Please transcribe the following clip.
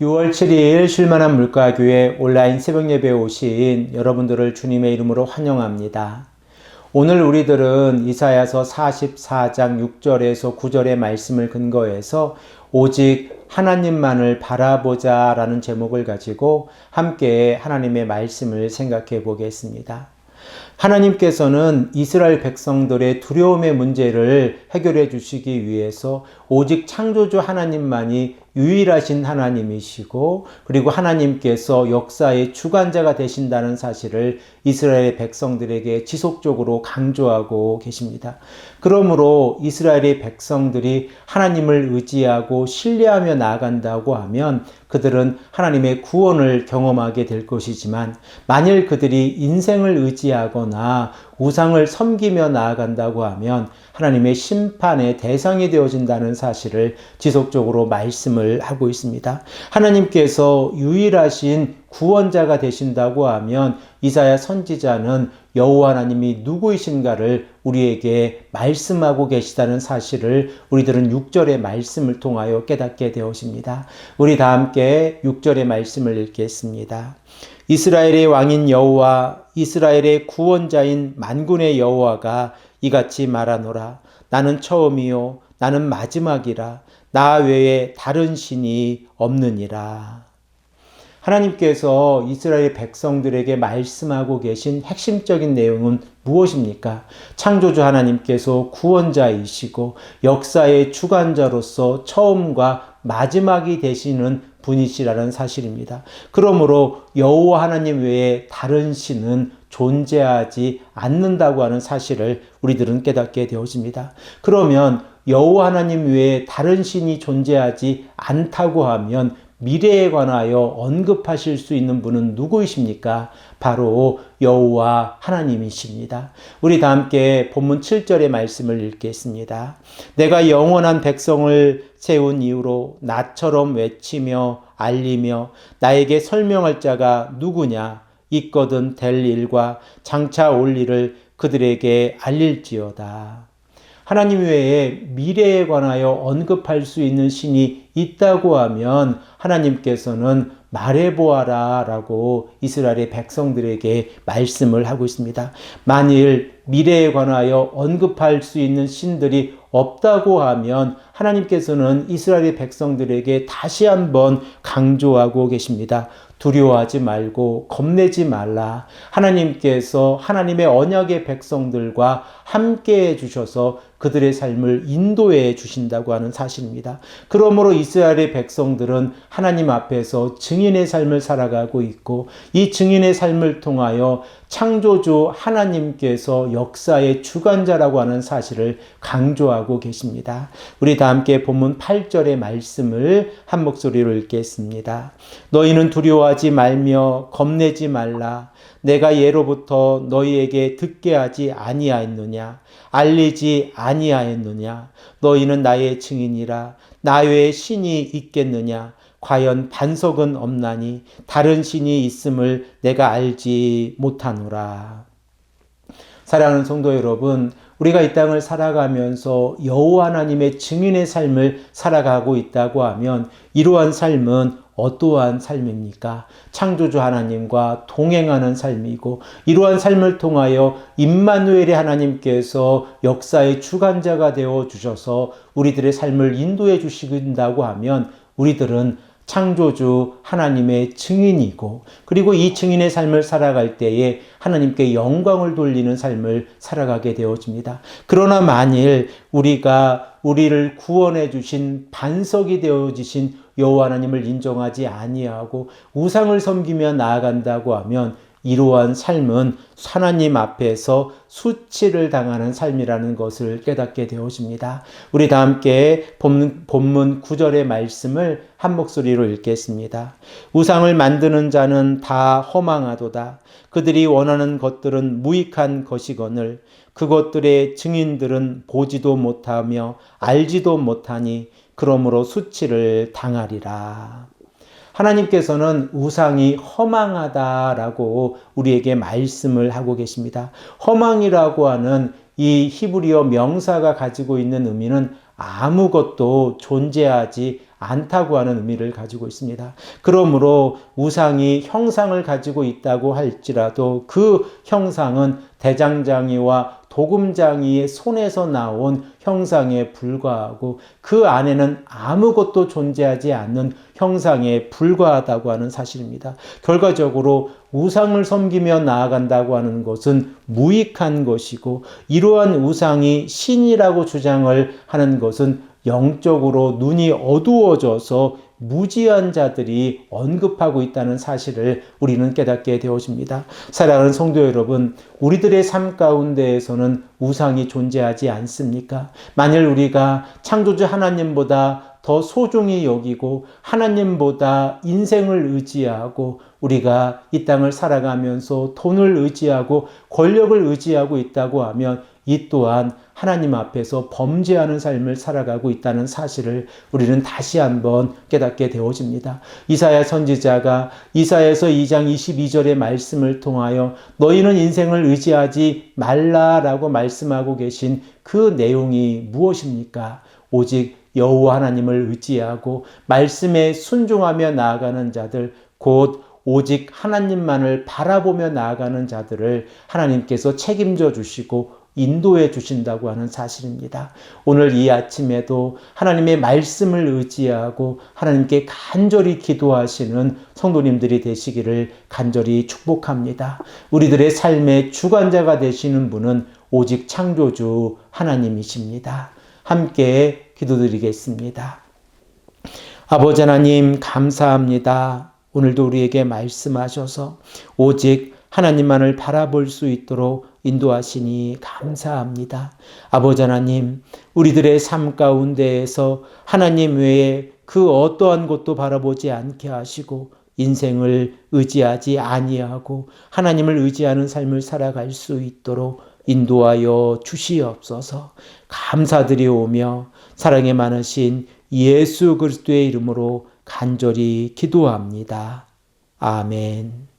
6월 7일 쉴만한 물가교회 온라인 새벽 예배에 오신 여러분들을 주님의 이름으로 환영합니다. 오늘 우리들은 이사야서 44장 6절에서 9절의 말씀을 근거해서 오직 하나님만을 바라보자 라는 제목을 가지고 함께 하나님의 말씀을 생각해 보겠습니다. 하나님께서는 이스라엘 백성들의 두려움의 문제를 해결해 주시기 위해서 오직 창조주 하나님만이 유일하신 하나님이시고 그리고 하나님께서 역사의 주관자가 되신다는 사실을 이스라엘의 백성들에게 지속적으로 강조하고 계십니다. 그러므로 이스라엘의 백성들이 하나님을 의지하고 신뢰하며 나아간다고 하면 그들은 하나님의 구원을 경험하게 될 것이지만 만일 그들이 인생을 의지하거나 우상을 섬기며 나아간다고 하면 하나님의 심판의 대상이 되어진다는 사실을 지속적으로 말씀을 하고 있습니다. 하나님께서 유일하신 구원자가 되신다고 하면 이사야 선지자는 여호와 하나님이 누구이신가를 우리에게 말씀하고 계시다는 사실을 우리들은 6절의 말씀을 통하여 깨닫게 되었습니다. 우리 다 함께 6절의 말씀을 읽겠습니다. 이스라엘의 왕인 여호와 이스라엘의 구원자인 만군의 여호와가 이같이 말하노라 나는 처음이요 나는 마지막이라 나 외에 다른 신이 없느니라. 하나님께서 이스라엘 백성들에게 말씀하고 계신 핵심적인 내용은 무엇입니까? 창조주 하나님께서 구원자이시고 역사의 주관자로서 처음과 마지막이 되시는 분이시라는 사실입니다. 그러므로 여호와 하나님 외에 다른 신은 존재하지 않는다고 하는 사실을 우리들은 깨닫게 되어집니다. 그러면 여호와 하나님 외에 다른 신이 존재하지 않다고 하면 미래에 관하여 언급하실 수 있는 분은 누구이십니까? 바로 여호와 하나님이십니다. 우리 다 함께 본문 7절의 말씀을 읽겠습니다. 내가 영원한 백성을 세운 이후로 나처럼 외치며 알리며 나에게 설명할 자가 누구냐? 있거든 될 일과 장차 올 일을 그들에게 알릴지어다. 하나님 외에 미래에 관하여 언급할 수 있는 신이 있다고 하면 하나님께서는 말해보아라 라고 이스라엘의 백성들에게 말씀을 하고 있습니다. 만일 미래에 관하여 언급할 수 있는 신들이 없다고 하면 하나님께서는 이스라엘의 백성들에게 다시 한번 강조하고 계십니다. 두려워하지 말고 겁내지 말라. 하나님께서 하나님의 언약의 백성들과 함께 해 주셔서 그들의 삶을 인도해 주신다고 하는 사실입니다. 그러므로 이스라엘의 백성들은 하나님 앞에서 증인의 삶을 살아가고 있고 이 증인의 삶을 통하여 창조주 하나님께서 역사의 주관자라고 하는 사실을 강조하고 계십니다. 우리 다 함께 본문 8절의 말씀을 한 목소리로 읽겠습니다. 너희는 두려워 하지 말며 겁내지 말라. 내가 예로부터 너희에게 듣게 하지 아니하였느냐? 알리지 아니하였느냐? 너희는 나의 증인이라. 나 외에 신이 있겠느냐? 과연 반석은 없나니? 다른 신이 있음을 내가 알지 못하노라. 사랑하는 성도 여러분, 우리가 이 땅을 살아가면서 여호와 하나님의 증인의 삶을 살아가고 있다고 하면 이러한 삶은 어떠한 삶입니까? 창조주 하나님과 동행하는 삶이고 이러한 삶을 통하여 임마누엘의 하나님께서 역사의 주관자가 되어 주셔서 우리들의 삶을 인도해 주신다고 하면 우리들은 창조주 하나님의 증인이고 그리고 이 증인의 삶을 살아갈 때에 하나님께 영광을 돌리는 삶을 살아가게 되어집니다. 그러나 만일 우리가 우리를 구원해 주신 반석이 되어 주신 여호와 하나님을 인정하지 아니하고 우상을 섬기며 나아간다고 하면 이러한 삶은 하나님 앞에서 수치를 당하는 삶이라는 것을 깨닫게 되어집니다. 우리 다 함께 본문, 본문 9절의 말씀을 한 목소리로 읽겠습니다. 우상을 만드는 자는 다 허망하도다. 그들이 원하는 것들은 무익한 것이거늘 그것들의 증인들은 보지도 못하며 알지도 못하니 그러므로 수치를 당하리라. 하나님께서는 우상이 허망하다라고 우리에게 말씀을 하고 계십니다. 허망이라고 하는 이 히브리어 명사가 가지고 있는 의미는 아무것도 존재하지 않다고 하는 의미를 가지고 있습니다. 그러므로 우상이 형상을 가지고 있다고 할지라도 그 형상은 대장장이와 도금장이의 손에서 나온 형상에 불과하고 그 안에는 아무것도 존재하지 않는 형상에 불과하다고 하는 사실입니다. 결과적으로 우상을 섬기며 나아간다고 하는 것은 무익한 것이고 이러한 우상이 신이라고 주장을 하는 것은 영적으로 눈이 어두워져서 무지한 자들이 언급하고 있다는 사실을 우리는 깨닫게 되어집니다. 사랑하는 성도 여러분, 우리들의 삶 가운데에서는 우상이 존재하지 않습니까? 만일 우리가 창조주 하나님보다 더 소중히 여기고 하나님보다 인생을 의지하고 우리가 이 땅을 살아가면서 돈을 의지하고 권력을 의지하고 있다고 하면 이 또한 하나님 앞에서 범죄하는 삶을 살아가고 있다는 사실을 우리는 다시 한번 깨닫게 되어집니다. 이사야 선지자가 이사야서 2장 22절의 말씀을 통하여 너희는 인생을 의지하지 말라라고 말씀하고 계신 그 내용이 무엇입니까? 오직 여호와 하나님을 의지하고 말씀에 순종하며 나아가는 자들 곧 오직 하나님만을 바라보며 나아가는 자들을 하나님께서 책임져 주시고 인도해 주신다고 하는 사실입니다. 오늘 이 아침에도 하나님의 말씀을 의지하고 하나님께 간절히 기도하시는 성도님들이 되시기를 간절히 축복합니다. 우리들의 삶의 주관자가 되시는 분은 오직 창조주 하나님이십니다. 함께 기도드리겠습니다. 아버지 하나님 감사합니다. 오늘도 우리에게 말씀하셔서 오직 하나님만을 바라볼 수 있도록 인도하시니 감사합니다. 아버지 하나님, 우리들의 삶 가운데에서 하나님 외에 그 어떠한 것도 바라보지 않게 하시고 인생을 의지하지 아니하고 하나님을 의지하는 삶을 살아갈 수 있도록 인도하여 주시옵소서. 감사드리오며 사랑에 많으신 예수 그리스도의 이름으로 간절히 기도합니다. 아멘.